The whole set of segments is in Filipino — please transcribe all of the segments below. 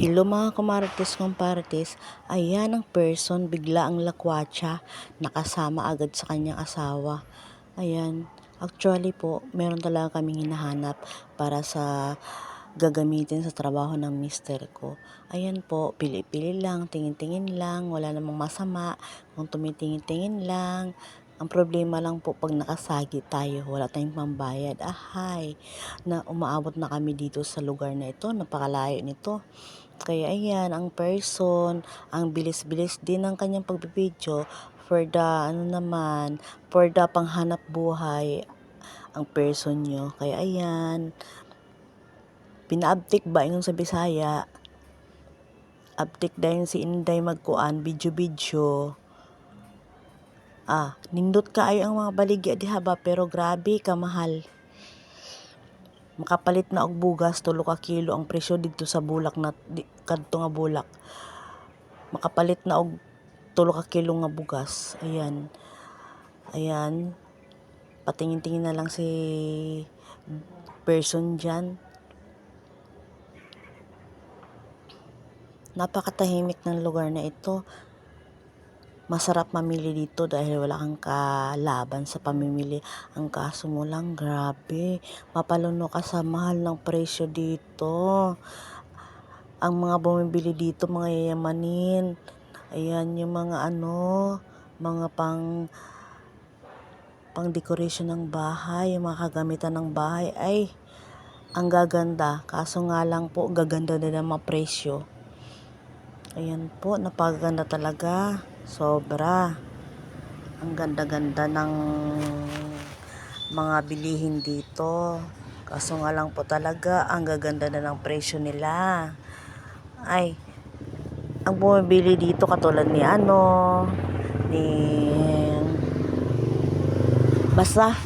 Hello mga kumarites kumparites, ayan ang person bigla ang lakwatsa nakasama agad sa kanyang asawa. Ayan, actually po meron talaga kaming hinahanap para sa gagamitin sa trabaho ng mister ko. Ayan po, pili-pili lang, tingin-tingin lang, wala namang masama kung tumitingin-tingin lang. Ang problema lang po pag nakasagi tayo, wala tayong pambayad. Ahay, na umaabot na kami dito sa lugar na ito, napakalayo nito. Kaya ayan, ang person, ang bilis-bilis din ng kanyang pagbibideo for the, ano naman, for the panghanap buhay ang person nyo. Kaya ayan, pinaabtik ba yung sa Bisaya? Abtik dahil si Inday magkuan, video-video. Ah, nindot kaayo ang mga baligya di haba pero grabe kamahal. Makapalit na og bugas tulo ka kilo ang presyo dito sa bulak na di, kadto nga bulak. Makapalit na og tulo ka kilo nga bugas. Ayan. Ayan. Patingin-tingin na lang si person dyan. Napakatahimik ng lugar na ito. Masarap mamili dito dahil wala kang kalaban sa pamimili. Ang kaso mo lang, grabe. Mapaluno ka sa mahal ng presyo dito. Ang mga bumibili dito, mga yayamanin. Ayan, yung mga ano, mga pang pang decoration ng bahay, yung mga kagamitan ng bahay. Ay, ang gaganda. Kaso nga lang po, gaganda din ang mga presyo. Ayan po, napaganda talaga. Sobra. Ang ganda-ganda ng mga bilihin dito. Kaso nga lang po talaga, ang gaganda na ng presyo nila. Ay, ang bumibili dito katulad ni ano, ni basta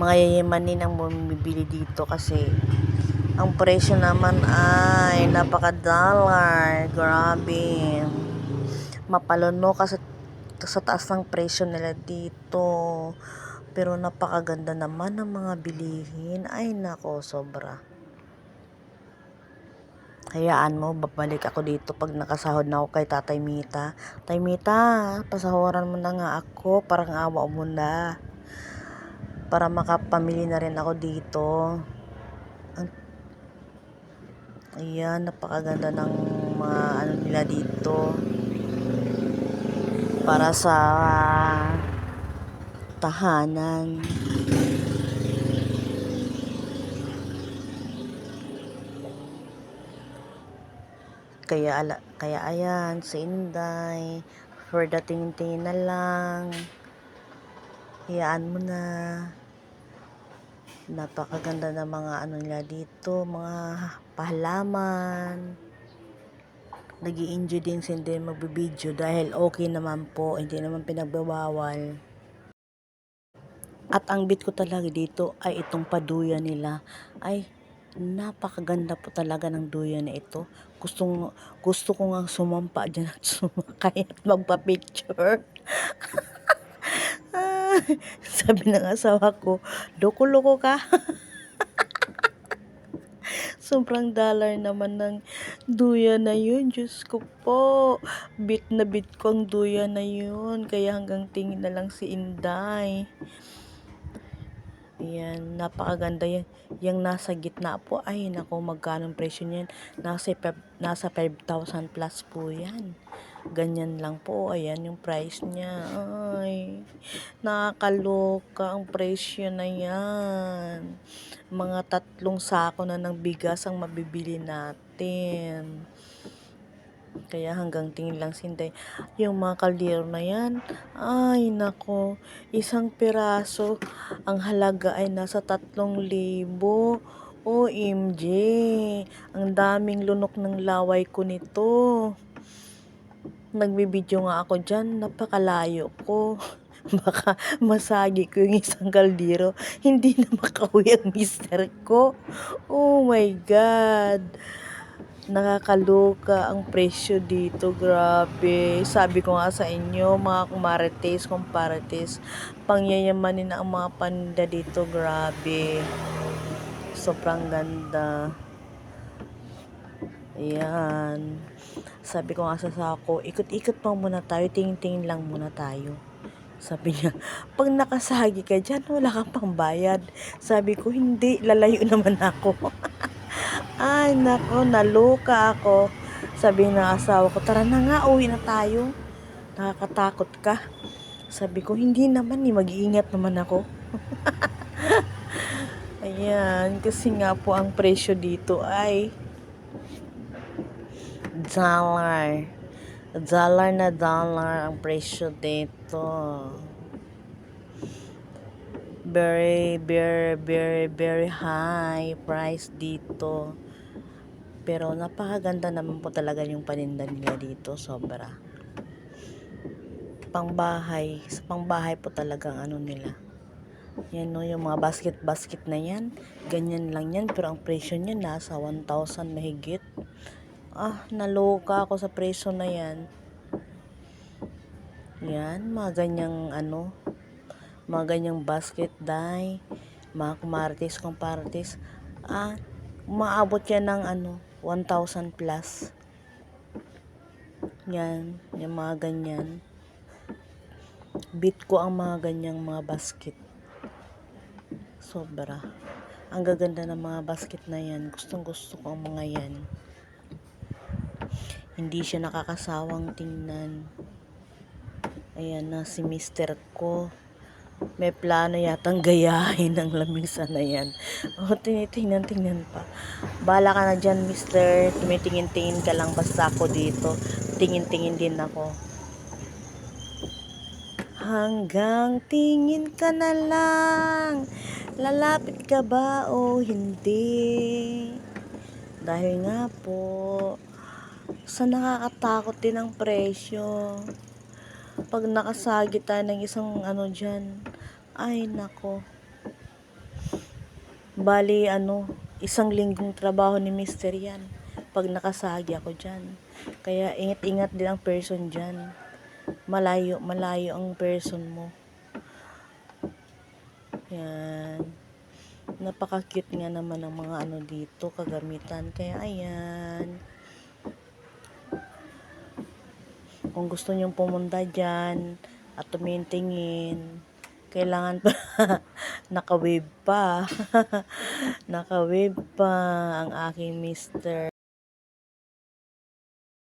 mga yayamanin ang bumibili dito kasi ang presyo naman ay napaka-dollar. Grabe. Mapaluno ka sa, sa taas ng presyo nila dito. Pero napakaganda naman ng mga bilihin. Ay nako, sobra. Hayaan mo, babalik ako dito pag nakasahod na ako kay Tatay Mita. Tay Mita, pasahuran mo na nga ako. Parang awa mo na. Para makapamili na rin ako dito. Ayan, napakaganda ng mga ano nila dito. Para sa tahanan. Kaya, ala, kaya ayan, si Inday, for the tingin-tingin na lang. Hayaan mo na. Napakaganda ng mga ano nila dito, mga pahalaman. Nag enjoy din si Inday magbibideo dahil okay naman po, hindi naman pinagbabawal. At ang bit ko talaga dito ay itong paduya nila. Ay, napakaganda po talaga ng duya na ito. Gustong, gusto ko nga sumampa dyan at sumakay at magpa-picture. Sabi ng asawa ko, loko-loko ka. Sobrang dollar naman ng duya na yun. Diyos ko po. Bit na bit ko ang duya na yun. Kaya hanggang tingin na lang si Inday. Ayan, napakaganda yan. Yung nasa gitna po, ay nako, magkano presyo niyan? Nasa, nasa 5,000 plus po yan. Ganyan lang po, ayan yung price niya. Ay, nakakaloka ang presyo na yan. Mga tatlong sako na ng bigas ang mabibili natin. Kaya hanggang tingin lang sinday. Yung mga kaldero na yan, ay nako, isang piraso, ang halaga ay nasa tatlong libo. OMG, ang daming lunok ng laway ko nito. Nagbibideo nga ako dyan, napakalayo ko. Baka masagi ko yung isang kaldero, hindi na makauwi ang mister ko. Oh my God nakakaloka ang presyo dito, grabe. Sabi ko nga sa inyo, mga kumarites, kumparites, pangyayamanin ang mga paninda dito, grabe. Sobrang ganda. Ayan. Sabi ko nga sa sako, ikot-ikot pa muna tayo, tingin-tingin lang muna tayo. Sabi niya, pag nakasagi ka dyan, wala kang pangbayad. Sabi ko, hindi, lalayo naman ako. Ay, nako, naluka ako. Sabi ng asawa ko, tara na nga, uwi na tayo. Nakakatakot ka. Sabi ko, hindi naman, eh, mag-iingat naman ako. Ayan, kasi nga po ang presyo dito ay dollar. Dollar na dollar ang presyo dito. Very, very, very, very high price dito. Pero napakaganda naman po talaga yung paninda nila dito, sobra. Pangbahay, sa pangbahay po talaga ang ano nila. Yan no, yung mga basket-basket na yan. Ganyan lang yan, pero ang presyo niya nasa 1,000 mahigit. Ah, naloka ako sa presyo na yan. Yan, mga ganyang ano, mga ganyang basket dye, mga kumartis, kumpartis. Ah, umaabot yan ng ano, 1,000 plus. Yan, yung mga ganyan. Bit ko ang mga ganyang mga basket. Sobra. Ang gaganda ng mga basket na yan. Gustong gusto ko ang mga yan. Hindi siya nakakasawang tingnan. Ayan na si mister ko. May plano yatang gayahin ng lamisa na yan. O, tinitingnan, tingnan pa. Bala ka na dyan, mister. Tumitingin-tingin ka lang basta ako dito. Tingin-tingin din ako. Hanggang tingin ka na lang. Lalapit ka ba o hindi? Dahil nga po, sa nakakatakot din ang presyo. Pag nakasagi tayo ng isang ano dyan, ay nako. Bali ano, isang linggong trabaho ni Mister yan. Pag nakasagi ako dyan. Kaya ingat-ingat din ang person dyan. Malayo, malayo ang person mo. Yan. Napaka-cute nga naman ng mga ano dito, kagamitan. Kaya ayan. Kung gusto nyong pumunta dyan at tumitingin, kailangan pa naka-wave pa. naka-wave pa ang aking mister.